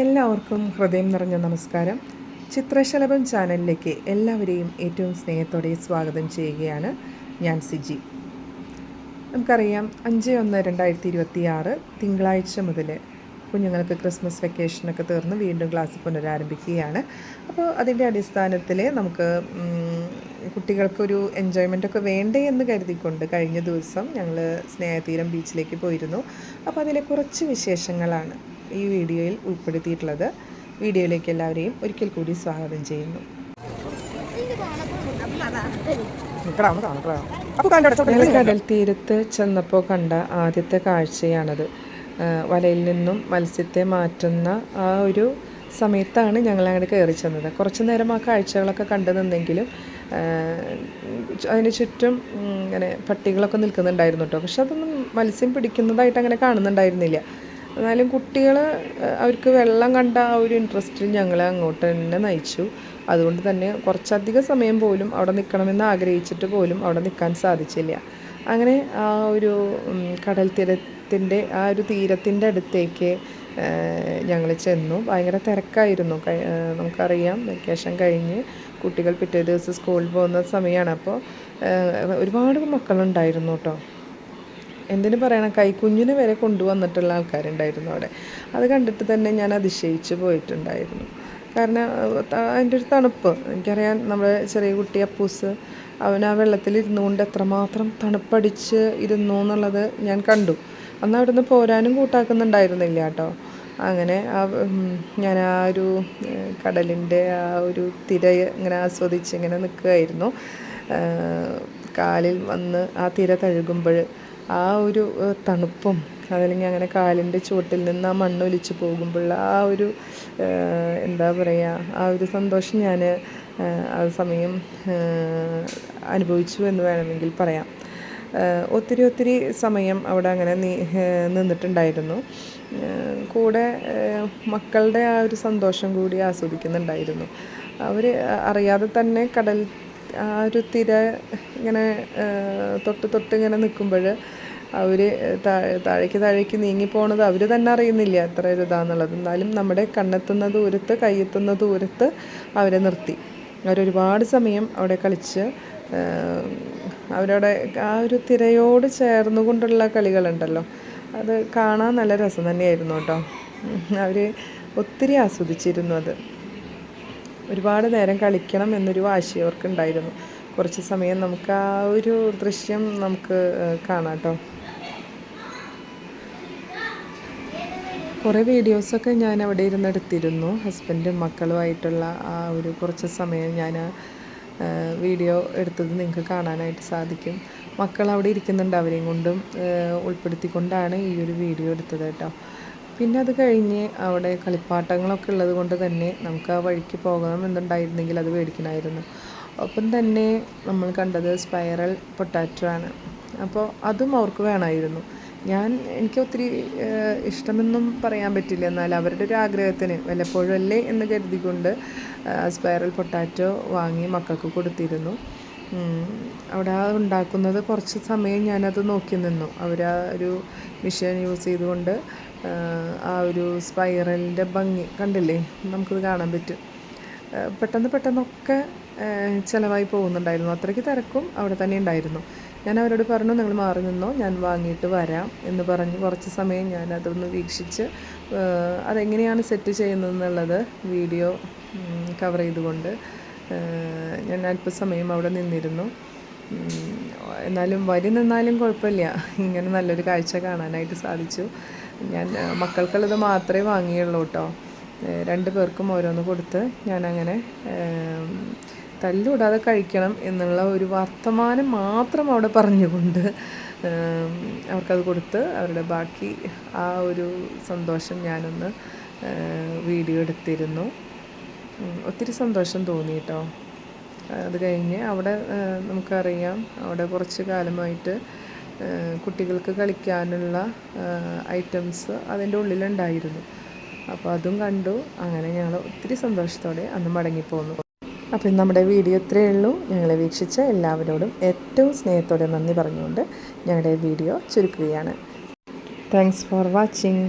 എല്ലാവർക്കും ഹൃദയം നിറഞ്ഞ നമസ്കാരം. ചിത്രശലഭം ചാനലിലേക്ക് എല്ലാവരെയും ഏറ്റവും സ്നേഹത്തോടെ സ്വാഗതം ചെയ്യുകയാണ് ഞാൻ സിജി. നമുക്കറിയാം അഞ്ച് ഒന്ന് രണ്ടായിരത്തി ഇരുപത്തി ആറ് തിങ്കളാഴ്ച മുതൽ കുഞ്ഞുങ്ങൾക്ക് ക്രിസ്മസ് വെക്കേഷനൊക്കെ തീർന്ന് വീണ്ടും ക്ലാസ് പുനരാരംഭിക്കുകയാണ്. അപ്പോൾ അതിന്റെ അടിസ്ഥാനത്തിൽ നമുക്ക് കുട്ടികൾക്കൊരു എൻജോയ്മെന്റ് ഒക്കെ വേണ്ടേ എന്ന് കരുതിക്കൊണ്ട് കഴിഞ്ഞ ദിവസം ഞങ്ങൾ സ്നേഹതീരം ബീച്ചിലേക്ക് പോയിരുന്നു. അപ്പോൾ അതിലെ കുറച്ച് വിശേഷങ്ങളാണ്. ഈ വീഡിയോയിൽ ഉൾപ്പെടുത്തിയിട്ടുള്ളത്. വീഡിയോയിലേക്ക് എല്ലാവരെയും ഒരിക്കൽ കൂടി സ്വാഗതം ചെയ്യുന്നു. കടൽ തീരത്ത് ചെന്നപ്പോൾ കണ്ട ആദ്യത്തെ കാഴ്ചയാണത്. വലയിൽ നിന്നും മത്സ്യത്തെ മാറ്റുന്ന ആ ഒരു സമയത്താണ് ഞങ്ങൾ അങ്ങോട്ട് കയറി ചെന്നത്. കുറച്ച് നേരം ആ കാഴ്ചകളൊക്കെ കണ്ടു നിന്നെങ്കിലും അതിന് ചുറ്റും ഇങ്ങനെ പട്ടികളൊക്കെ നിൽക്കുന്നുണ്ടായിരുന്നു കേട്ടോ പക്ഷെ അതൊന്നും മത്സ്യം പിടിക്കുന്നതായിട്ട് അങ്ങനെ കാണുന്നുണ്ടായിരുന്നില്ല. എന്നാലും കുട്ടികൾ അവർക്ക് വെള്ളം കണ്ട ആ ഒരു ഇൻട്രസ്റ്റിൽ ഞങ്ങളെ അങ്ങോട്ട് തന്നെ നയിച്ചു. അതുകൊണ്ട് തന്നെ കുറച്ചധികം സമയം പോലും അവിടെ നിൽക്കണമെന്ന് ആഗ്രഹിച്ചിട്ട് പോലും അവിടെ നിൽക്കാൻ സാധിച്ചില്ല. അങ്ങനെ ആ ഒരു കടൽ തീരത്തിന്റെ ആ ഒരു തീരത്തിന്റെ അടുത്തേക്ക് ഞങ്ങൾ ചെന്നു. ഭയങ്കര തിരക്കായിരുന്നു. നമുക്കറിയാം. വെക്കേഷൻ കഴിഞ്ഞ് കുട്ടികൾ പിറ്റേ ദിവസം സ്കൂളിൽ പോകുന്ന സമയമാണ് അപ്പോൾ ഒരുപാട് മക്കളുണ്ടായിരുന്നു കേട്ടോ. എന്തിനു പറയണം? കൈക്കുഞ്ഞിനെ വരെ കൊണ്ടുവന്നിട്ടുള്ള ആൾക്കാരുണ്ടായിരുന്നു അവിടെ. അത് കണ്ടിട്ട് തന്നെ ഞാൻ അതിശയിച്ച് പോയിട്ടുണ്ടായിരുന്നു. കാരണം അതിന്റെ ഒരു തണുപ്പ്. എനിക്കറിയാം നമ്മുടെ ചെറിയ കുട്ടി അപ്പൂസ് അവൻ ആ വെള്ളത്തിൽ ഇരുന്നുകൊണ്ട് എത്രമാത്രം തണുപ്പടിച്ച് ഇരുന്നു എന്നുള്ളത് ഞാൻ കണ്ടു. അന്ന് അവിടുന്ന് പോരാനും കൂട്ടാക്കുന്നുണ്ടായിരുന്നില്ല കേട്ടോ. അങ്ങനെ ആ ഞാൻ ആ ഒരു കടലിന്റെ ആ ഒരു തിര ഇങ്ങനെ ആസ്വദിച്ച് ഇങ്ങനെ നിൽക്കുകയായിരുന്നു. കാലിൽ വന്ന് ആ തിര തഴുകുമ്പോൾ ആ ഒരു തണുപ്പും അതല്ലെങ്കിൽ അങ്ങനെ കാലിന്റെ ചുവട്ടിൽ നിന്ന് ആ മണ്ണൊലിച്ച് പോകുമ്പോൾ ആ ഒരു എന്താ പറയുക ആ ഒരു സന്തോഷം ഞാൻ ആ സമയം അനുഭവിച്ചു എന്ന് വേണമെങ്കിൽ പറയാം. ഒത്തിരി ഒത്തിരി സമയം അവിടെ അങ്ങനെ നിന്നിട്ടുണ്ടായിരുന്നു. കൂടെ മക്കളുടെ ആ ഒരു സന്തോഷം കൂടി ആസ്വദിക്കുന്നുണ്ടായിരുന്നു. അവർ അറിയാതെ തന്നെ കടൽ ആ ഒരു തിര ഇങ്ങനെ തൊട്ട് തൊട്ട് ഇങ്ങനെ നിൽക്കുമ്പോൾ അവർ താഴേക്ക് താഴേക്ക് നീങ്ങിപ്പോണത് അവർ തന്നെ അറിയുന്നില്ല എത്ര ഒരു ഇതാന്നുള്ളത്. എന്നാലും നമ്മുടെ കണ്ണെത്തുന്ന ദൂരത്ത് കൈയെത്തുന്ന ദൂരത്ത് അവരെ നിർത്തി. അവരൊരുപാട് സമയം അവിടെ കളിച്ച് അവരവിടെ ആ ഒരു തിരയോട് ചേർന്നുകൊണ്ടുള്ള കളികളുണ്ടല്ലോ. അത് കാണാൻ നല്ല രസം തന്നെയായിരുന്നു കേട്ടോ. അവർ ഒത്തിരി ആസ്വദിച്ചിരുന്നു അത്. ഒരുപാട് നേരം കളിക്കണം എന്നൊരു വാശി അവർക്കുണ്ടായിരുന്നു. കുറച്ച് സമയം നമുക്ക് ആ ഒരു ദൃശ്യം നമുക്ക് കാണാം കേട്ടോ. കുറേ വീഡിയോസൊക്കെ ഞാൻ അവിടെ ഇരുന്ന് എടുത്തിരുന്നു ഹസ്ബൻഡും മക്കളുമായിട്ടുള്ള ആ ഒരു കുറച്ച് സമയം ഞാൻ വീഡിയോ എടുത്തത് നിങ്ങൾക്ക് കാണാനായിട്ട് സാധിക്കും. മക്കൾ അവിടെ ഇരിക്കുന്നുണ്ട്. അവരെയും കൊണ്ടും ഉൾപ്പെടുത്തിക്കൊണ്ടാണ് ഈ ഒരു വീഡിയോ എടുത്തത് കേട്ടോ. പിന്നെ അത് കഴിഞ്ഞ് അവിടെ കളിപ്പാട്ടങ്ങളൊക്കെ ഉള്ളത് കൊണ്ട് തന്നെ നമുക്ക് ആ വഴിക്ക് പോകണം എന്നുണ്ടായിരുന്നെങ്കിൽ അത് മേടിക്കണമായിരുന്നു. ഒപ്പം തന്നെ നമ്മൾ കണ്ടത് സ്പൈറൽ പൊട്ടാറ്റോ ആണ്. അപ്പോൾ അതും അവർക്ക് വേണമായിരുന്നു. ഞാൻ എനിക്ക് ഒത്തിരി ഇഷ്ടമെന്നും പറയാൻ പറ്റില്ല. എന്നാൽ അവരുടെ ഒരു ആഗ്രഹത്തിന് വല്ലപ്പോഴും അല്ലേ എന്ന് കരുതിക്കൊണ്ട് സ്പൈറൽ പൊട്ടാറ്റോ വാങ്ങി മക്കൾക്ക് കൊടുത്തിരുന്നു. അവിടെ ഉണ്ടാക്കുന്നത് കുറച്ച് സമയം ഞാനത് നോക്കി നിന്നു. അവർ ആ ഒരു മിഷൻ യൂസ് ചെയ്തുകൊണ്ട് ആ ഒരു സ്പൈറലിന്റെ ഭംഗി കണ്ടില്ലേ? നമുക്കത് കാണാൻ പറ്റും. പെട്ടെന്ന് പെട്ടെന്നൊക്കെ ചിലവായി പോകുന്നുണ്ടായിരുന്നു. അത്രയ്ക്ക് തിരക്കും അവിടെ തന്നെ ഉണ്ടായിരുന്നു. ഞാൻ അവരോട് പറഞ്ഞു നിങ്ങൾ മാറി നിന്നോ ഞാൻ വാങ്ങിയിട്ട് വരാം എന്ന് പറഞ്ഞ്. കുറച്ച് സമയം ഞാൻ അതൊന്ന് വീക്ഷിച്ച് അതെങ്ങനെയാണ് സെറ്റ് ചെയ്യുന്നതെന്നുള്ളത് വീഡിയോ കവർ ചെയ്തുകൊണ്ട് ഞാൻ അല്പസമയം അവിടെ നിന്നിരുന്നു. എന്നാലും വരി നിന്നാലും കുഴപ്പമില്ല. ഇങ്ങനെ നല്ലൊരു കാഴ്ച കാണാനായിട്ട് സാധിച്ചു. ഞാൻ മക്കൾക്കുള്ളത് മാത്രമേ വാങ്ങിയുള്ളൂ കേട്ടോ. രണ്ട് പേർക്കും ഓരോന്ന് കൊടുത്ത് ഞാനങ്ങനെ തല്ലുകൂടാതെ കഴിക്കണം എന്നുള്ള ഒരു വർത്തമാനം മാത്രം അവിടെ പറഞ്ഞുകൊണ്ട് അവർക്കത് കൊടുത്ത് അവരുടെ ബാക്കി ആ ഒരു സന്തോഷം ഞാനൊന്ന് വീഡിയോ എടുത്തിരുന്നു. ഒത്തിരി സന്തോഷം തോന്നി കേട്ടോ അത് കഴിഞ്ഞ് അവിടെ നമുക്കറിയാം അവിടെ കുറച്ച് കാലമായിട്ട് കുട്ടികൾക്ക് കളിക്കാനുള്ള ഐറ്റംസ് അതിന്റെ ഉള്ളിലുണ്ടായിരുന്നു. അപ്പോൾ അതും കണ്ടു. അങ്ങനെ ഞങ്ങൾ ഒത്തിരി സന്തോഷത്തോടെ അന്ന് മടങ്ങിപ്പോന്നു. ഇന്ന് നമ്മുടെ വീഡിയോ ഇത്രയേ ഉള്ളൂ. ഞങ്ങളെ വീക്ഷിച്ച എല്ലാവരോടും ഏറ്റവും സ്നേഹത്തോടെ നന്ദി പറഞ്ഞുകൊണ്ട് ഞങ്ങളുടെ വീഡിയോ ചുരുക്കുകയാണ്. Thanks for watching